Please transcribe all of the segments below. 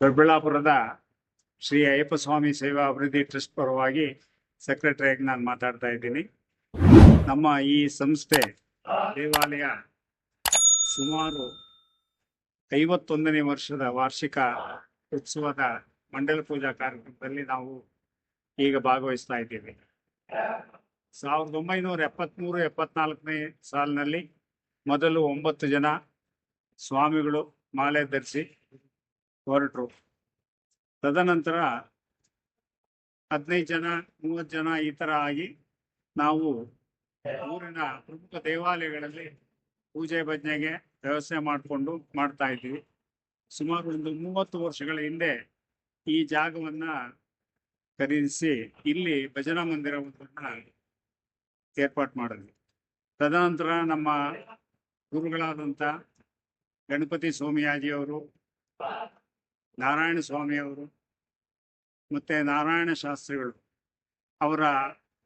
ದೊಡ್ಡಬಳ್ಳಾಪುರದ ಶ್ರೀ ಅಯ್ಯಪ್ಪ ಸ್ವಾಮಿ ಸೇವಾ ಅಭಿವೃದ್ಧಿ ಟ್ರಸ್ಟ್ ಪರವಾಗಿ ಸೆಕ್ರೆಟರಿಯಾಗಿ ನಾನು ಮಾತಾಡ್ತಾ ಇದ್ದೀನಿ. ನಮ್ಮ ಈ ಸಂಸ್ಥೆ ದೇವಾಲಯ ಸುಮಾರು ಐವತ್ತೊಂದನೇ ವರ್ಷದ ವಾರ್ಷಿಕ ಉತ್ಸವದ ಮಂಡಲ ಪೂಜಾ ಕಾರ್ಯಕ್ರಮದಲ್ಲಿ ನಾವು ಈಗ ಭಾಗವಹಿಸ್ತಾ ಇದ್ದೀವಿ. ಸಾವಿರದ ಒಂಬೈನೂರ ಎಪ್ಪತ್ತ್ಮೂರು ಎಪ್ಪತ್ನಾಲ್ಕನೇ ಸಾಲಿನಲ್ಲಿ ಮೊದಲು ಒಂಬತ್ತು ಜನ ಸ್ವಾಮಿಗಳು ಮಾಲೆ ಧರಿಸಿ ಹೊರಟರು ತದನಂತರ ಹದಿನೈದು ಜನ, ಮೂವತ್ತು ಜನ ಈ ಥರ ಆಗಿ ನಾವು ಊರಿನ ಪ್ರಮುಖ ದೇವಾಲಯಗಳಲ್ಲಿ ಪೂಜೆ ಭಜನೆಗೆ ವ್ಯವಸ್ಥೆ ಮಾಡಿಕೊಂಡು ಮಾಡ್ತಾ ಇದ್ವಿ ಸುಮಾರು ಒಂದು ಮೂವತ್ತು ವರ್ಷಗಳ ಹಿಂದೆ ಈ ಜಾಗವನ್ನ ಖರೀದಿಸಿ ಇಲ್ಲಿ ಭಜನಾ ಮಂದಿರವನ್ನ ಏರ್ಪಾಟ್ ಮಾಡಿದ್ವಿ. ತದನಂತರ ನಮ್ಮ ಗುರುಗಳಾದಂಥ ಗಣಪತಿ ಸೋಮಯಾಜಿಯವರು ನಾರಾಯಣ ಸ್ವಾಮಿಯವರು ಮತ್ತೆ ನಾರಾಯಣ ಶಾಸ್ತ್ರಿಗಳು ಅವರ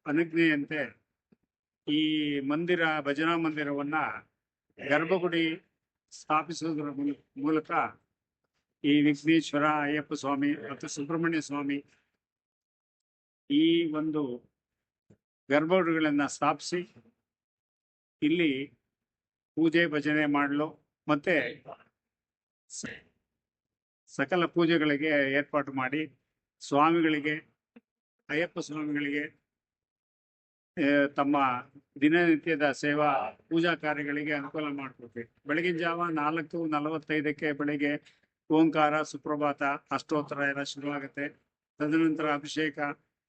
ಅನುಜ್ಞೆಯಂತೆ ಈ ಮಂದಿರ, ಭಜನಾ ಮಂದಿರವನ್ನ ಗರ್ಭಗುಡಿ ಸ್ಥಾಪಿಸುವುದರ ಮೂಲ- ಮೂಲಕ ಈ ವಿಘ್ನೇಶ್ವರ ಅಯ್ಯಪ್ಪ ಸ್ವಾಮಿ ಮತ್ತು ಸುಬ್ರಹ್ಮಣ್ಯ ಸ್ವಾಮಿ ಈ ಒಂದು ಗರ್ಭಗುಡಿಗಳನ್ನು ಸ್ಥಾಪಿಸಿ ಇಲ್ಲಿ ಪೂಜೆ, ಭಜನೆ ಮಾಡಲು ಮತ್ತೆ ಸಕಲ ಪೂಜೆಗಳಿಗೆ ಏರ್ಪಾಟು ಮಾಡಿ ಸ್ವಾಮಿಗಳಿಗೆ, ಅಯ್ಯಪ್ಪ ಸ್ವಾಮಿಗಳಿಗೆ ತಮ್ಮ ದಿನನಿತ್ಯದ ಸೇವಾ, ಪೂಜಾ ಕಾರ್ಯಗಳಿಗೆ ಅನುಕೂಲ ಮಾಡಿಕೊಡ್ತೀವಿ ಬೆಳಗಿನ ಜಾವ ನಾಲ್ಕು ನಲವತ್ತೈದಕ್ಕೆ ಬೆಳಿಗ್ಗೆ ಓಂಕಾರ, ಸುಪ್ರಭಾತ ಅಷ್ಟೋತ್ತರ ಎಲ್ಲ ಶುರುವಾಗುತ್ತೆ. ತದನಂತರ ಅಭಿಷೇಕ,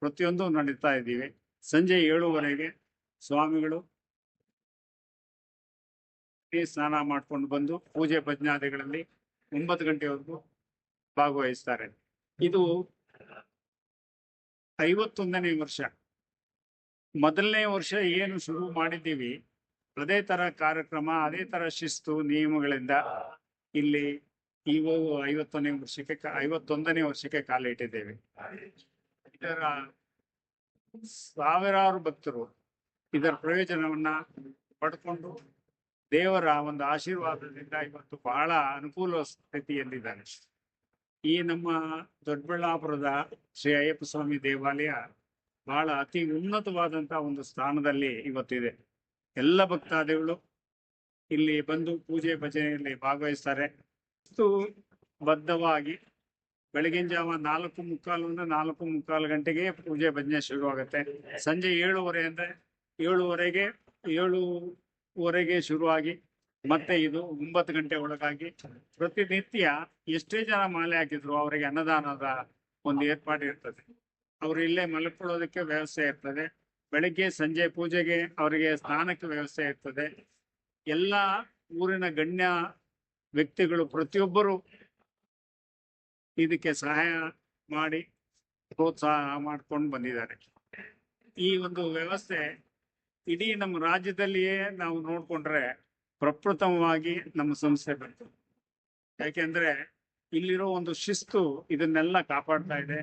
ಪ್ರತಿಯೊಂದು ನಡೀತಾ ಇದ್ದೀವಿ. ಸಂಜೆ ಏಳುವರೆಗೆ ಸ್ವಾಮಿಗಳು ಸ್ನಾನ ಮಾಡ್ಕೊಂಡು ಬಂದು ಪೂಜೆ ಭಜನಾದಿಗಳಲ್ಲಿ ಒಂಬತ್ತು ಗಂಟೆವರೆಗೂ ಭಾಗವಹಿಸ್ತಾರೆ. ಇದು ಐವತ್ತೊಂದನೇ ವರ್ಷ. ಮೊದಲನೇ ವರ್ಷ ಏನು ಶುರು ಮಾಡಿದ್ದೀವಿ? ಅದೇ ತರ ಕಾರ್ಯಕ್ರಮ, ಅದೇ ತರ ಶಿಸ್ತು, ನಿಯಮಗಳಿಂದ ಇಲ್ಲಿ ಇವು ಐವತ್ತೊಂದನೇ ವರ್ಷಕ್ಕೆ ಐವತ್ತೊಂದನೇ ವರ್ಷಕ್ಕೆ ಕಾಲ ಇಟ್ಟಿದ್ದೇವೆ. ಇದರ ಸಾವಿರಾರು ಭಕ್ತರು ಇದರ ಪ್ರಯೋಜನವನ್ನ ಪಡ್ಕೊಂಡು ದೇವರ ಒಂದು ಆಶೀರ್ವಾದದಿಂದ ಇವತ್ತು ಬಹಳ ಅನುಕೂಲ ಸ್ಥಿತಿಯಲ್ಲಿದ್ದಾರೆ. ಈ ನಮ್ಮ ದೊಡ್ಡಬಳ್ಳಾಪುರದ ಶ್ರೀ ಅಯ್ಯಪ್ಪ ಸ್ವಾಮಿ ದೇವಾಲಯ ಬಹಳ ಅತಿ ಉನ್ನತವಾದಂತ ಒಂದು ಸ್ಥಾನದಲ್ಲಿ ಇವತ್ತಿದೆ. ಎಲ್ಲ ಭಕ್ತಾದಿಗಳು ಇಲ್ಲಿ ಬಂದು ಪೂಜೆ ಭಜನೆಯಲ್ಲಿ ಭಾಗವಹಿಸ್ತಾರೆ. ಇಷ್ಟು ಬದ್ಧವಾಗಿ ಬೆಳಗಿನ ಜಾವ ನಾಲ್ಕು ಮುಕ್ಕಾಲಿಂದ ನಾಲ್ಕು ಮುಕ್ಕಾಲು ಗಂಟೆಗೆ ಪೂಜೆ ಭಜನೆ ಶುರುವಾಗುತ್ತೆ. ಸಂಜೆ ಏಳುವರೆ ಅಂದ್ರೆ ಏಳುವರೆಗೆ ಏಳುವರೆಗೆ ಶುರುವಾಗಿ ಮತ್ತೆ ಇದು ಒಂಬತ್ತು ಗಂಟೆ ಒಳಗಾಗಿ ಪ್ರತಿನಿತ್ಯ ಎಷ್ಟೇ ಜನ ಮಾಲೆ ಹಾಕಿದ್ರು ಅವರಿಗೆ ಅನ್ನದಾನದ ಒಂದು ಏರ್ಪಾಡು ಇರ್ತದೆ. ಅವರು ಇಲ್ಲೇ ಮಲ್ಕೊಳ್ಳೋದಕ್ಕೆ ವ್ಯವಸ್ಥೆ ಇರ್ತದೆ. ಬೆಳಿಗ್ಗೆ, ಸಂಜೆ ಪೂಜೆಗೆ ಅವರಿಗೆ ಸ್ನಾನಕ್ಕೆ ವ್ಯವಸ್ಥೆ ಇರ್ತದೆ. ಎಲ್ಲ ಊರಿನ ಗಣ್ಯ ವ್ಯಕ್ತಿಗಳು ಪ್ರತಿಯೊಬ್ಬರು ಇದಕ್ಕೆ ಸಹಾಯ ಮಾಡಿ ಪ್ರೋತ್ಸಾಹ ಮಾಡ್ಕೊಂಡು ಬಂದಿದ್ದಾರೆ. ಈ ಒಂದು ವ್ಯವಸ್ಥೆ ಇಡೀ ನಮ್ಮ ರಾಜ್ಯದಲ್ಲಿಯೇ ನಾವು ನೋಡ್ಕೊಂಡ್ರೆ ಪ್ರಪ್ರಥಮವಾಗಿ ನಮ್ಮ ಸಂಸ್ಥೆ ಬಂತು. ಯಾಕೆಂದ್ರೆ ಇಲ್ಲಿರೋ ಒಂದು ಶಿಸ್ತು ಇದನ್ನೆಲ್ಲ ಕಾಪಾಡ್ತಾ ಇದೆ.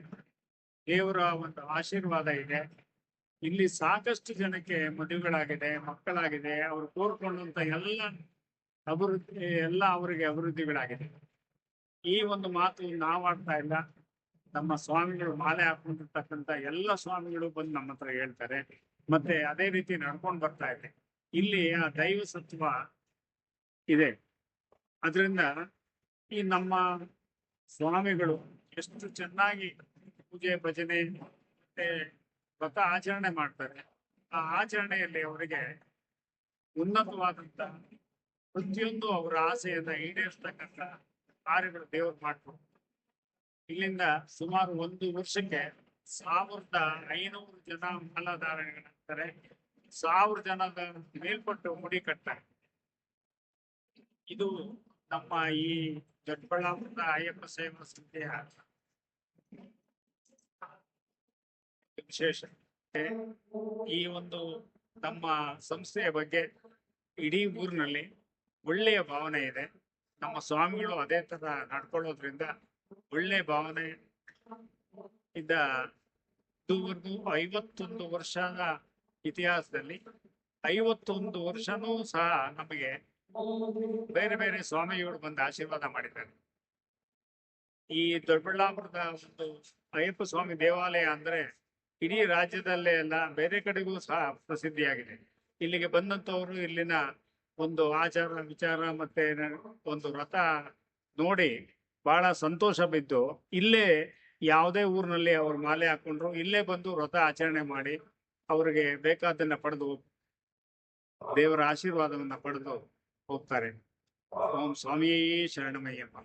ದೇವರ ಒಂದು ಆಶೀರ್ವಾದ ಇದೆ. ಇಲ್ಲಿ ಸಾಕಷ್ಟು ಜನಕ್ಕೆ ಮದುವೆಗಳಾಗಿದೆ, ಮಕ್ಕಳಾಗಿದೆ, ಅವರು ಕೋರ್ಕೊಂಡಂತ ಎಲ್ಲ ಅಭಿವೃದ್ಧಿ, ಎಲ್ಲ ಅವರಿಗೆ ಅಭಿವೃದ್ಧಿಗಳಾಗಿದೆ. ಈ ಒಂದು ಮಾತು ನಾವಾಡ್ತಾ ಇಲ್ಲ. ನಮ್ಮ ಸ್ವಾಮಿಗಳು ಮಾಲೆ ಹಾಕೊಂಡಿರ್ತಕ್ಕಂಥ ಎಲ್ಲ ಸ್ವಾಮಿಗಳು ಬಂದು ನಮ್ಮ ಹತ್ರ ಹೇಳ್ತಾರೆ. ಮತ್ತೆ ಅದೇ ರೀತಿ ನಡ್ಕೊಂಡು ಬರ್ತಾ ಇದೆ. ಇಲ್ಲಿ ಆ ದೈವ ಸತ್ವ ಇದೆ. ಅದರಿಂದ ಈ ನಮ್ಮ ಸ್ವಾಮಿಗಳು ಎಷ್ಟು ಚೆನ್ನಾಗಿ ಪೂಜೆ, ಭಜನೆ ಮತ್ತೆ ವ್ರತ ಆಚರಣೆ ಮಾಡ್ತಾರೆ. ಆ ಆಚರಣೆಯಲ್ಲಿ ಅವರಿಗೆ ಉನ್ನತವಾದಂತ ಪ್ರತಿಯೊಂದು ಅವರ ಆಸೆಯನ್ನ ಈಡೇರಿಸ್ತಕ್ಕಂಥ ಕಾರ್ಯಗಳು ದೇವರು ಮಾಡ್ತಾರೆ ಇಲ್ಲಿಂದ ಸುಮಾರು ಒಂದು ವರ್ಷಕ್ಕೆ ಸಾವಿರದ ಐನೂರು ಜನ ಮಾಲಾಧಾರಣೆಗಳಾಗ್ತಾರೆ. ಸಾವಿರ ಜನದ ಮೇಲ್ಪಟ್ಟು ಮುಡಿ ಕಟ್ತಾರೆ. ಇದು ನಮ್ಮ ಈ ದೊಡ್ಡಬಳ್ಳಾಪುರದ ಅಯ್ಯಪ್ಪ ಸೇವಾ ಸಂಸ್ಥೆಯ ವಿಶೇಷ ಈ ಒಂದು ನಮ್ಮ ಸಂಸ್ಥೆಯ ಬಗ್ಗೆ ಇಡೀ ಊರಿನಲ್ಲಿ ಒಳ್ಳೆಯ ಭಾವನೆ ಇದೆ. ನಮ್ಮ ಸ್ವಾಮಿಗಳು ಅದೇ ತರ ನಡ್ಕೊಳ್ಳೋದ್ರಿಂದ ಒಳ್ಳೆ ಭಾವನೆ ಇದ್ದ ಇದುವರೆಗೂ ಐವತ್ತೊಂದು ವರ್ಷದ ಇತಿಹಾಸದಲ್ಲಿ ಐವತ್ತೊಂದು ವರ್ಷನೂ ಸಹ ನಮಗೆ ಬೇರೆ ಬೇರೆ ಸ್ವಾಮಿಗಳು ಬಂದು ಆಶೀರ್ವಾದ ಮಾಡಿದ್ದಾರೆ. ಈ ದೊಡ್ಡಬಳ್ಳಾಪುರದ ಒಂದು ಅಯ್ಯಪ್ಪ ಸ್ವಾಮಿ ದೇವಾಲಯ ಅಂದ್ರೆ ಇಡೀ ರಾಜ್ಯದಲ್ಲೇ ಅಲ್ಲ, ಬೇರೆ ಕಡೆಗೂ ಸಹ ಪ್ರಸಿದ್ಧಿಯಾಗಿದೆ. ಇಲ್ಲಿಗೆ ಬಂದಂತವರು ಇಲ್ಲಿನ ಒಂದು ಆಚಾರ, ವಿಚಾರ ಮತ್ತೆ ಒಂದು ರಥ ನೋಡಿ ಬಹಳ ಸಂತೋಷ ಬಿದ್ದು ಇಲ್ಲೇ ಯಾವುದೇ ಊರಿನಲ್ಲಿ ಅವ್ರು ಮಾಲೆ ಹಾಕೊಂಡ್ರು, ಇಲ್ಲೇ ಬಂದು ವ್ರತ ಆಚರಣೆ ಮಾಡಿ ಅವರಿಗೆ ಬೇಕಾದನ್ನ ಪಡೆದು ದೇವರ ಆಶೀರ್ವಾದವನ್ನ ಪಡೆದು ಹೋಗ್ತಾರೆ ಓಂ ಸ್ವಾಮಿಯೇ ಶರಣಮಯ್ಯಪ್ಪ